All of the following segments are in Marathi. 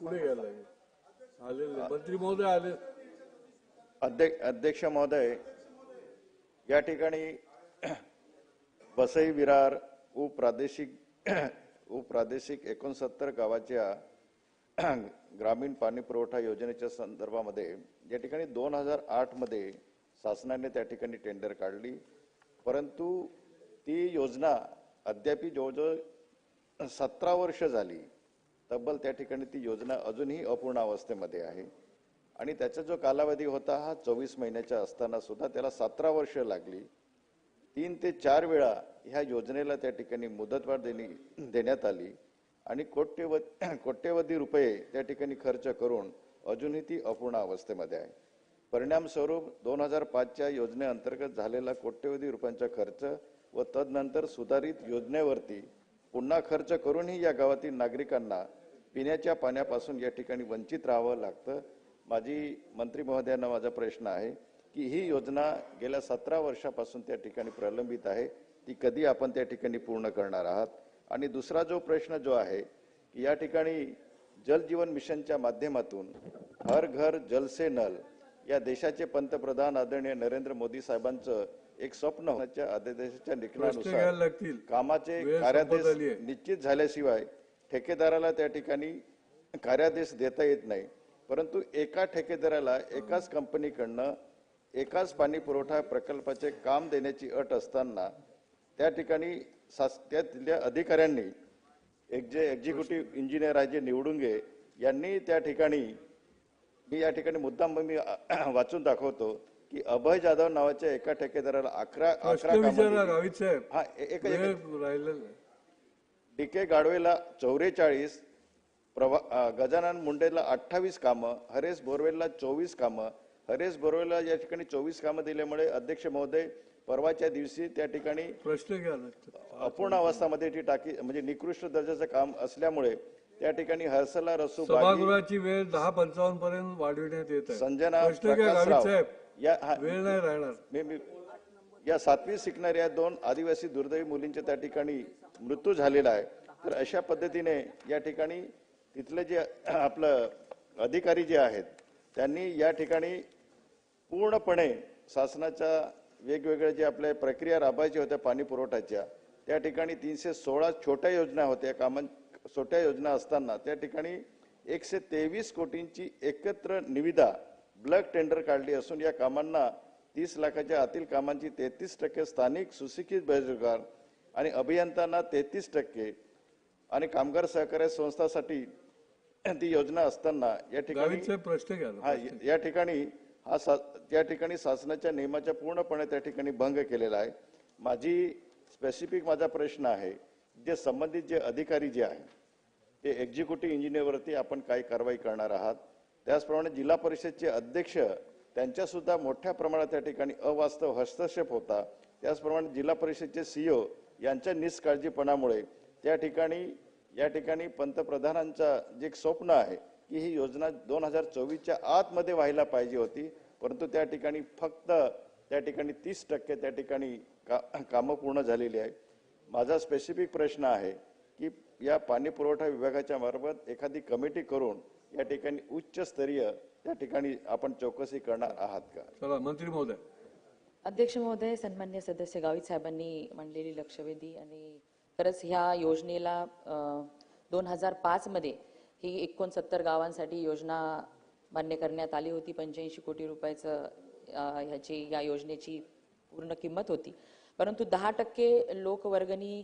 पुढे घ्यायला लागेल आलेले मंत्री महोदय आले. अध्यक्ष अध्यक्ष महोदय या ठिकाणी वसई विरार उपप्रादेशिक उपप्रादेशिक एकोणसत्तर गावाच्या ग्रामीण पाणी पुरवठा योजनेच्या संदर्भामध्ये या ठिकाणी दोन हजार आठमध्ये शासनाने त्या ठिकाणी टेंडर काढली. परंतु ती योजना अद्याप जवळजवळ सतरा वर्ष झाली. तब्बल त्या ठिकाणी ती योजना अजूनही अपूर्ण अवस्थेमध्ये आहे. आणि त्याचा जो कालावधी होता हा चोवीस महिन्याचा असताना सुद्धा त्याला सतरा वर्ष लागली. तीन ते चार वेळा ह्या योजनेला त्या ठिकाणी मुदतवाढ देणी देण्यात आली. आणि कोट्यव कोट्यवधी रुपये त्या ठिकाणी खर्च करून अजूनही ती अपूर्ण अवस्थेमध्ये आहे. परिणामस्वरूप दोन हजार पाचच्या योजनेअंतर्गत झालेला कोट्यवधी रुपयांचा खर्च व तदनंतर सुधारित योजनेवरती पुन्हा खर्च करूनही या गावातील नागरिकांना पिण्याच्या पाण्यापासून या ठिकाणी वंचित राहावं लागतं. माझी मंत्री महोदयांना माझा प्रश्न आहे की ही योजना गेल्या सतरा वर्षापासून त्या ठिकाणी प्रलंबित आहे. ती कधी आपण त्या ठिकाणी पूर्ण करणार आहात? आणि दुसरा जो प्रश्न जो आहे की या ठिकाणी जल जीवन मिशनच्या माध्यमातून हर घर जल से नल या देशाचे पंतप्रधान आदरणीय नरेंद्र मोदी साहेबांचं एक स्वप्न होण्याच्या अध्यादेशाच्या लागतील. कामाचे कार्यादेश. निश्चित झाल्याशिवाय ठेकेदाराला त्या ठिकाणी कार्यादेश देता येत नाही. परंतु एका ठेकेदाराला एकाच कंपनीकडनं एकाच पाणी पुरवठा प्रकल्पाचे काम देण्याची अट असताना त्या ठिकाणी शास- त्या तिथल्या अधिकाऱ्यांनी एक जे एक्झिक्युटिव्ह इंजिनियर आहे जे निवडुंगे यांनी त्या ठिकाणी मी या ठिकाणी मुद्दाम मी वाचून दाखवतो की अभय जाधव नावाच्या एका ठेकेदाराला अकरा अकरा हा एक एक. डी के गाडवेला चौवेचाळीस प्रभा गजानन मुंडेला अठ्ठावीस कामं हरेश बोरवेलला चोवीस कामं. हरेश बोरवेलला या ठिकाणी चोवीस कामं दिल्यामुळे अध्यक्ष महोदय परवाच्या दिवशी त्या ठिकाणी प्रश्न. अपूर्ण अवस्थामध्ये ती टाकी म्हणजे निकृष्ट दर्जाचं काम असल्यामुळे त्या ठिकाणी हर्सला रसू सभागृहाची वेळ दहा पंचावन्न पर्यंत वाढविण्यात येत संजना या वेळ नाही राहणार. या सातवी शिकणाऱ्या दोन आदिवासी दुर्दैवी मुलींच्या त्या ठिकाणी मृत्यू झालेला आहे. तर अशा पद्धतीने या ठिकाणी तिथले जे आपलं अधिकारी जे आहेत त्यांनी या ठिकाणी पूर्णपणे शासनाच्या वेगवेगळ्या जे आपल्या प्रक्रिया राबायच्या होत्या पाणी पुरवठ्याच्या त्या ठिकाणी तीनशे सोळा छोट्या योजना होत्या. कामां छोट्या योजना असताना त्या ठिकाणी एकशे तेवीस कोटींची एकत्र निविदा ब्लॅक टेंडर काढली असून या कामांना तीस लाखाच्या आतील कामांची तेहतीस टक्के स्थानिक सुशिक्षित बेरोजगार आणि अभियंत्यांना तेहतीस टक्के आणि कामगार सहकार्य संस्थासाठी ती योजना असताना या ठिकाणी प्रश्न. हा या ठिकाणी हा सा त्या ठिकाणी शासनाच्या नियमाच्या पूर्णपणे त्या ठिकाणी भंग केलेला आहे. माझी स्पेसिफिक माझा प्रश्न आहे जे संबंधित जे अधिकारी जे आहे ते एक्झिक्युटिव्ह इंजिनियरवरती आपण काय कारवाई करणार आहात. त्याचप्रमाणे जिल्हा परिषदचे अध्यक्ष त्यांच्या सुद्धा मोठ्या प्रमाणात त्या ठिकाणी अवास्तव हस्तक्षेप होता. त्याचप्रमाणे जिल्हा परिषदचे सीईओ यांच्या निष्काळजीपणामुळे त्या ठिकाणी या ठिकाणी पंतप्रधानांचा जे एक स्वप्न आहे की ही योजना दोन हजार चोवीसच्या आतमध्ये व्हायला पाहिजे होती परंतु त्या ठिकाणी फक्त त्या ठिकाणी तीस टक्के त्या ठिकाणी का कामं पूर्ण झालेली आहे माझा स्पेसिफिक प्रश्न आहे की या पाणी पुरवठा विभागाच्या मार्फत एखादी कमिटी करून या ठिकाणी उच्चस्तरीय त्या ठिकाणी आपण चौकशी करणार आहात का? चला मंत्री महोदय. अध्यक्ष महोदय सन्मान्य सदस्य गावित साहेबांनी मांडलेली लक्षवेधी आणि खरंच ह्या योजनेला दोन हजार पाचमध्ये ही एकोणसत्तर गावांसाठी योजना मान्य करण्यात आली होती. पंच्याऐंशी कोटी रुपयाचं ह्याची या योजनेची पूर्ण किंमत होती. परंतु दहा टक्के लोकवर्गणी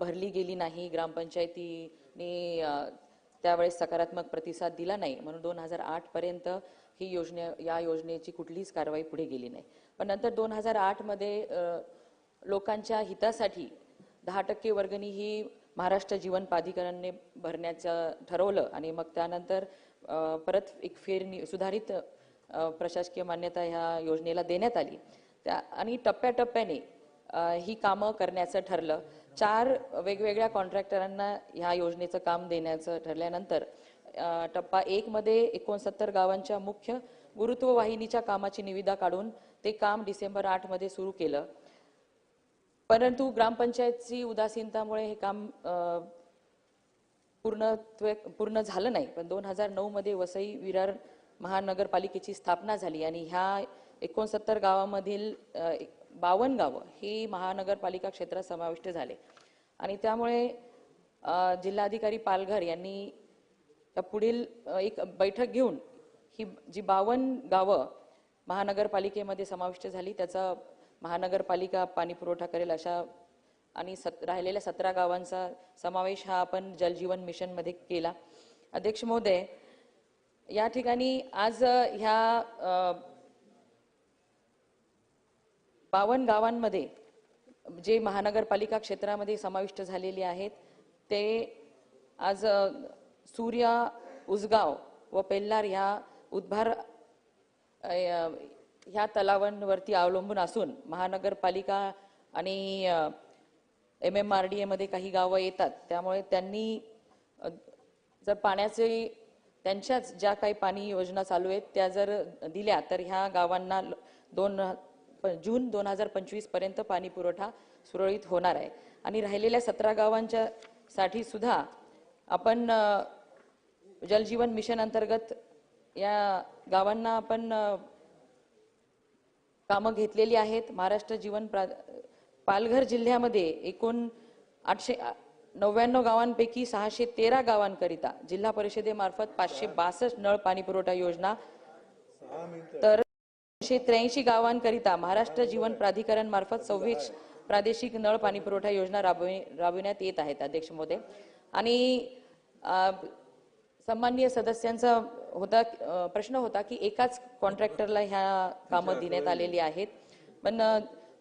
भरली गेली नाही. ग्रामपंचायतीने त्यावेळेस सकारात्मक प्रतिसाद दिला नाही. म्हणून दोन हजार आठपर्यंत ही योजने या योजनेची कुठलीच कारवाई पुढे गेली नाही. पण नंतर दोन हजार आठमध्ये लोकांच्या हितासाठी दहा टक्के वर्गणी ही महाराष्ट्र जीवन प्राधिकरणने भरण्याचं ठरवलं आणि मग त्यानंतर परत एक फेर सुधारित प्रशासकीय मान्यता ह्या योजनेला देण्यात आली. त्या आणि टप्प्याटप्प्याने ही कामं करण्याचं ठरलं. चार वेगवेगळ्या कॉन्ट्रॅक्टरांना ह्या योजनेचं काम देण्याचं ठरल्यानंतर टप्पा एकमध्ये एकोणसत्तर गावांच्या मुख्य गुरुत्व वाहिनीच्या कामाची निविदा काढून ते काम डिसेंबर आठमध्ये सुरू केलं. परंतु ग्रामपंचायतची उदासीनतामुळे हे काम पूर्णत्वे पूर्ण झालं नाही. पण दोन हजार नऊमध्ये वसई विरार महानगरपालिकेची स्थापना झाली आणि ह्या एकोणसत्तर गावामधील बावन्न गावं ही महानगरपालिका क्षेत्रात समाविष्ट झाले. आणि त्यामुळे जिल्हाधिकारी पालघर यांनी पुढील एक बैठक घेऊन ही जी बावन्न गावं महानगरपालिकेमध्ये समाविष्ट झाली. त्याचा महानगरपालिका पाणी पुरवठा करेल अशा आणि सत राहिलेल्या सतरा गावांचा समावेश हा आपण जलजीवन मिशनमध्ये केला. अध्यक्ष महोदय या ठिकाणी आज ह्या बावन बावन्न गावांमध्ये जे महानगरपालिका क्षेत्रामध्ये समाविष्ट झालेले आहेत ते आज सूर्या उजगाव व पेल्लार ह्या उद्भार ह्या तलावांवरती अवलंबून असून महानगरपालिका आणि एम एम आर डी एमध्ये काही गावं येतात. त्यामुळे त्यांनी जर पाण्याचे त्यांच्याच ज्या काही पाणी योजना चालू आहेत त्या जर दिल्या तर ह्या गावांना ल- दोन प- जून दोन हजार पंचवीसपर्यंत पाणी पुरवठा सुरळीत होणार आहे. आणि राहिलेल्या सतरा गावांच्या साठी सुद्धा आपण जलजीवन मिशन अंतर्गत या गावांना आपण कामं घेतलेली आहेत. महाराष्ट्र जीवन प्रा पालघर जिल्ह्यामध्ये एकूण आठशे नव्याण्णव गावांपैकी सहाशे तेरा गावांकरिता जिल्हा परिषदेमार्फत पाचशे बासष्ट नळ पाणी पुरवठा योजना तर एकशे त्र्याऐंशी गावांकरिता महाराष्ट्र जीवन प्राधिकरण मार्फत सव्वीस प्रादेशिक नळ पाणी पुरवठा योजना राबवि राबविण्यात येत आहेत अध्यक्ष मोदे आणि सन्माननीय सदस्यांचा होता प्रश्न होता की एकाच कॉन्ट्रॅक्टरला ह्या कामं देण्यात आलेली आहेत. पण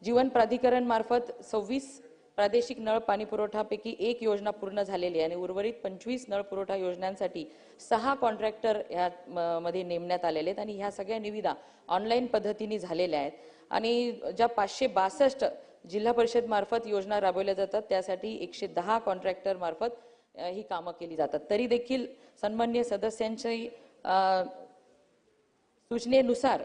जीवन प्राधिकरण मार्फत सव्वीस प्रादेशिक नळ पाणी पुरवठापैकी एक योजना पूर्ण झालेली आहे आणि उर्वरित पंचवीस नळ पुरवठा योजनांसाठी सहा कॉन्ट्रॅक्टर ह्या मध्ये नेमण्यात आलेले आहेत आणि ह्या सगळ्या निविदा ऑनलाईन पद्धतीने झालेल्या आहेत. आणि ज्या पाचशे बासष्ट जिल्हा परिषद मार्फत योजना राबवल्या जातात त्यासाठी एकशे दहा कॉन्ट्रॅक्टर मार्फत ही कामं केली जातात. तरी देखील सन्मान्य सदस्यांची सूचनेनुसार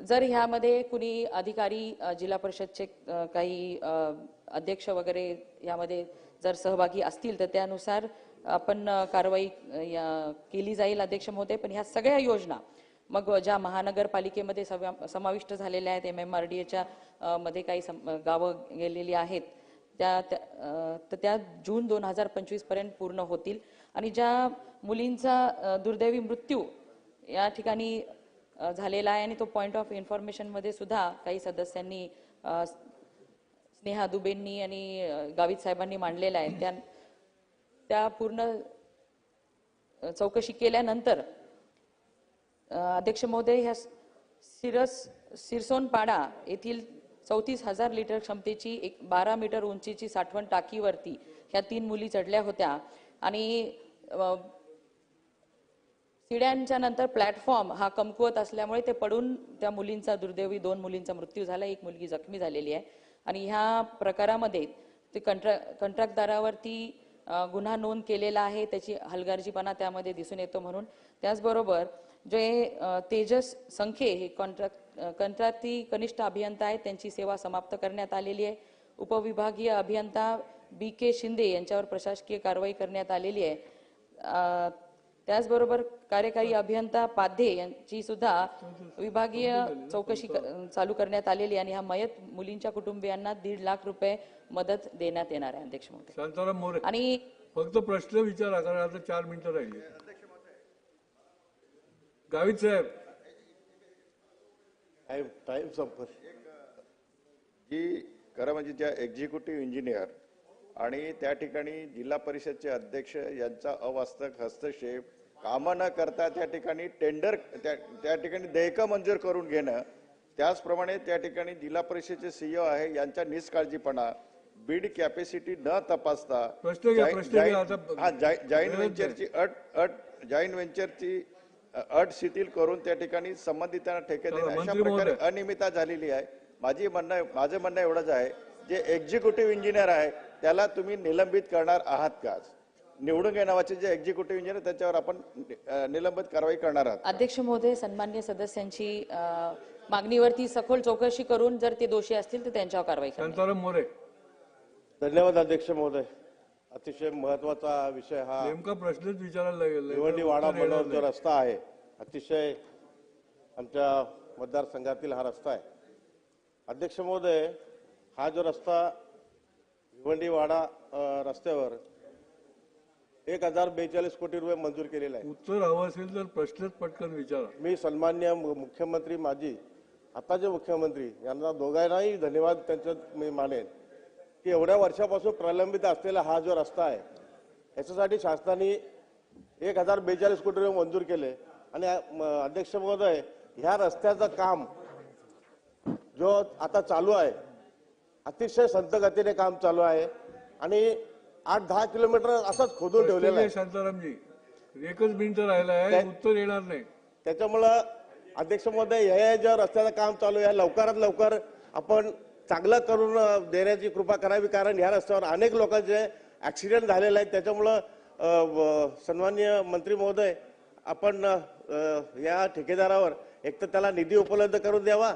जर ह्यामध्ये कुणी अधिकारी जिल्हा परिषदचे काही अध्यक्ष वगैरे यामध्ये जर सहभागी असतील तर त्यानुसार आपण कारवाई या- केली जाईल अध्यक्ष महोदय. पण ह्या सगळ्या योजना मग ज्या महानगरपालिकेमध्ये सव्या- समाविष्ट झालेल्या आहेत एम एम आर डी एच्या मध्ये काही सम- गावं गेलेली आहेत त्या त्या- तर त्या जून दोन हजार पंचवीसपर्यंत पूर्ण होतील. आणि ज्या मुलींचा दुर्दैवी मृत्यू या ठिकाणी झालेला आहे आणि तो पॉईंट ऑफ इन्फॉर्मेशनमध्ये सुद्धा काही सदस्यांनी स्नेहा दुबेंनी आणि गावित साहेबांनी मांडलेला आहे. त्या त्या पूर्ण चौकशी केल्यानंतर अध्यक्ष महोदय ह्या सिरस सिरसोनपाडा येथील चौतीस हजार लिटर क्षमतेची एक बारा मीटर उंचीची साठवण टाकीवरती ह्या तीन मुली चढल्या होत्या. आणि सिड्यांच्या शिड्यांच्या नंतर प्लॅटफॉर्म हा कमकुवत असल्यामुळे ते पडून त्या मुलींचा दुर्दैवी दोन मुलींचा मृत्यू झाला एक मुलगी जखमी झालेली आहे. आणि ह्या प्रकारामध्ये ते कंट्रा कंत्राटदारावरती गुन्हा नोंद केलेला आहे त्याची हलगर्जीपणा त्यामध्ये दिसून येतो म्हणून. त्याचबरोबर जे तेजस संखे हे कॉन्ट्रॅक्ट कंत्राटी कनिष्ठ अभियंता आहेत त्यांची सेवा समाप्त करण्यात आलेली आहे. उपविभागीय अभियंता बी के शिंदे यांच्यावर प्रशासकीय कारवाई करण्यात आलेली आहे. त्याचबरोबर कार्यकारी अभियंता पाध्ये यांची सुद्धा विभागीय चौकशी चालू करण्यात आलेली आणि ह्या मयत मुलींच्या कुटुंबियांना दीड लाख रुपये मदत देण्यात येणार आहे अध्यक्ष महोदय. आणि फक्त प्रश्न विचारा कारण आता चार मिनिटं राहिली. गावित साहेब. टाइम टाइम संपत. जी खरं म्हणजे ज्या एक्झिक्युटिव्ह इंजिनियर आणि त्या ठिकाणी जिल्हा परिषदचे अध्यक्ष यांचा अवास्तव हस्तक्षेप कामं न करता त्या ठिकाणी टेंडर त्या त्या ठिकाणी देयकं मंजूर करून घेणं त्याचप्रमाणे त्या ठिकाणी जिल्हा परिषदेचे सीईओ आहे यांच्या निष्काळजीपणा बीड कॅपॅसिटी न तपासता हा जाई- जॉईंट वेळच नाही. व्हेंचरची अट अट जॉईंट व्हेंचरची अट शिथिल करून त्या ठिकाणी संबंधितांना ठेके देणे अशा प्रकारे. अनियमितता झालेली आहे माझी म्हणणं माझं म्हणणं एवढंच आहे जे एक्झिक्युटिव्ह इंजिनियर आहे त्याला तुम्ही निलंबित करणार आहात का? निवडून घे नावाचे जे एक्झिक्युटिव्ह इंजिनियर त्याच्यावर आपण निलंबित कारवाई करणार आहात अध्यक्ष महोदय सन्मान्य सदस्यांची मागणीवरती सखोल चौकशी करून जर ते दोषी असतील तर त्यांच्यावर कारवाई मोरे. धन्यवाद अध्यक्ष महोदय. अतिशय महत्त्वाचा विषय हा नेमका प्रश्नच विचारायला लागेल वाडा मनोर जो रस्ता आहे अतिशय आमच्या मतदारसंघातील हा रस्ता आहे. अध्यक्ष महोदय हा जो रस्ता भिवंडी वाडा रस्त्यावर एक हजार बेचाळीस कोटी रुपये मंजूर केलेला आहे उत्तर हवं असेल तर प्रश्नच पटकन विचारा. मी सन्मान्य मुख्यमंत्री माजी आताचे मुख्यमंत्री यांना दोघांनाही धन्यवाद त्यांच्यात मी मानेन की एवढ्या वर्षापासून प्रलंबित असलेला हा जो रस्ता आहे याच्यासाठी शासनाने एक हजार बेचाळीस कोटी रुपये मंजूर केले. आणि अध्यक्ष महोदय ह्या रस्त्याचं काम जो आता चालू आहे अतिशय संत गतीने काम चालू आहे. आणि आठ दहा किलोमीटर असंच खोदून ठेवलेलं आहे. शांतारामजी एकच मिनिट राहिला आहे? उत्तर येणार नाही. त्याच्यामुळं अध्यक्ष महोदय हे जे रस्त्याचं काम चालू आहे लवकरात लवकर आपण चांगलं करून देण्याची कृपा करावी. कारण ह्या रस्त्यावर अनेक लोकांचे ऍक्सिडेंट झालेले आहेत. त्याच्यामुळं सन्माननीय मंत्री महोदय आपण या ठेकेदारावर एक तर त्याला निधी उपलब्ध करून द्यावा.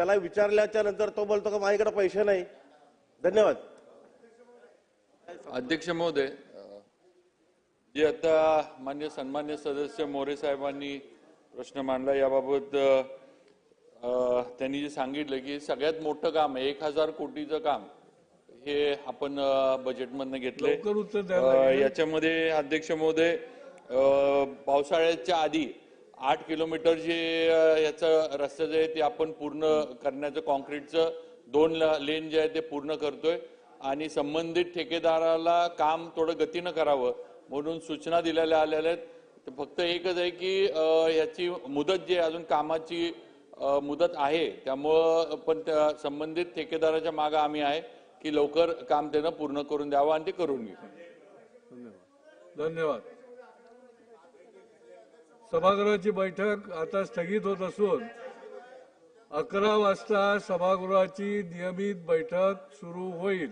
त्याला विचारल्याच्या नंतर तो बोलतो का माझ्याकडे पैसे नाही. धन्यवाद. अध्यक्ष महोदय जे आता मान्य सन्मान्य सदस्य मोरे साहेबांनी प्रश्न मांडला याबाबत त्यांनी जे सांगितलं की सगळ्यात मोठं काम आहे एक हजार कोटीचं काम हे आपण बजेटमधनं लागेल. याच्यामध्ये अध्यक्ष महोदय अ, पावसाळ्याच्या आधी आठ किलोमीटर जे याचं रस्ता जे आहे ते आपण पूर्ण करण्याचं कॉन्क्रीटचं दोन लेन जे आहे ते पूर्ण करतोय. आणि संबंधित ठेकेदाराला काम थोडं गतीनं करावं म्हणून सूचना दिलेल्या आलेल्या आहेत. तर फक्त एकच आहे की याची मुदत जी अजून कामाची मुदत आहे. त्यामुळं पण त्या संबंधित ठेकेदाराच्या मागं आम्ही आहे की लवकर काम त्यानं पूर्ण करून द्यावं आणि ते करून घेऊ. धन्यवाद. सभागृहाची बैठक आता स्थगित होत असून अकरा वाजता सभागृहाची नियमित बैठक सुरू होईल.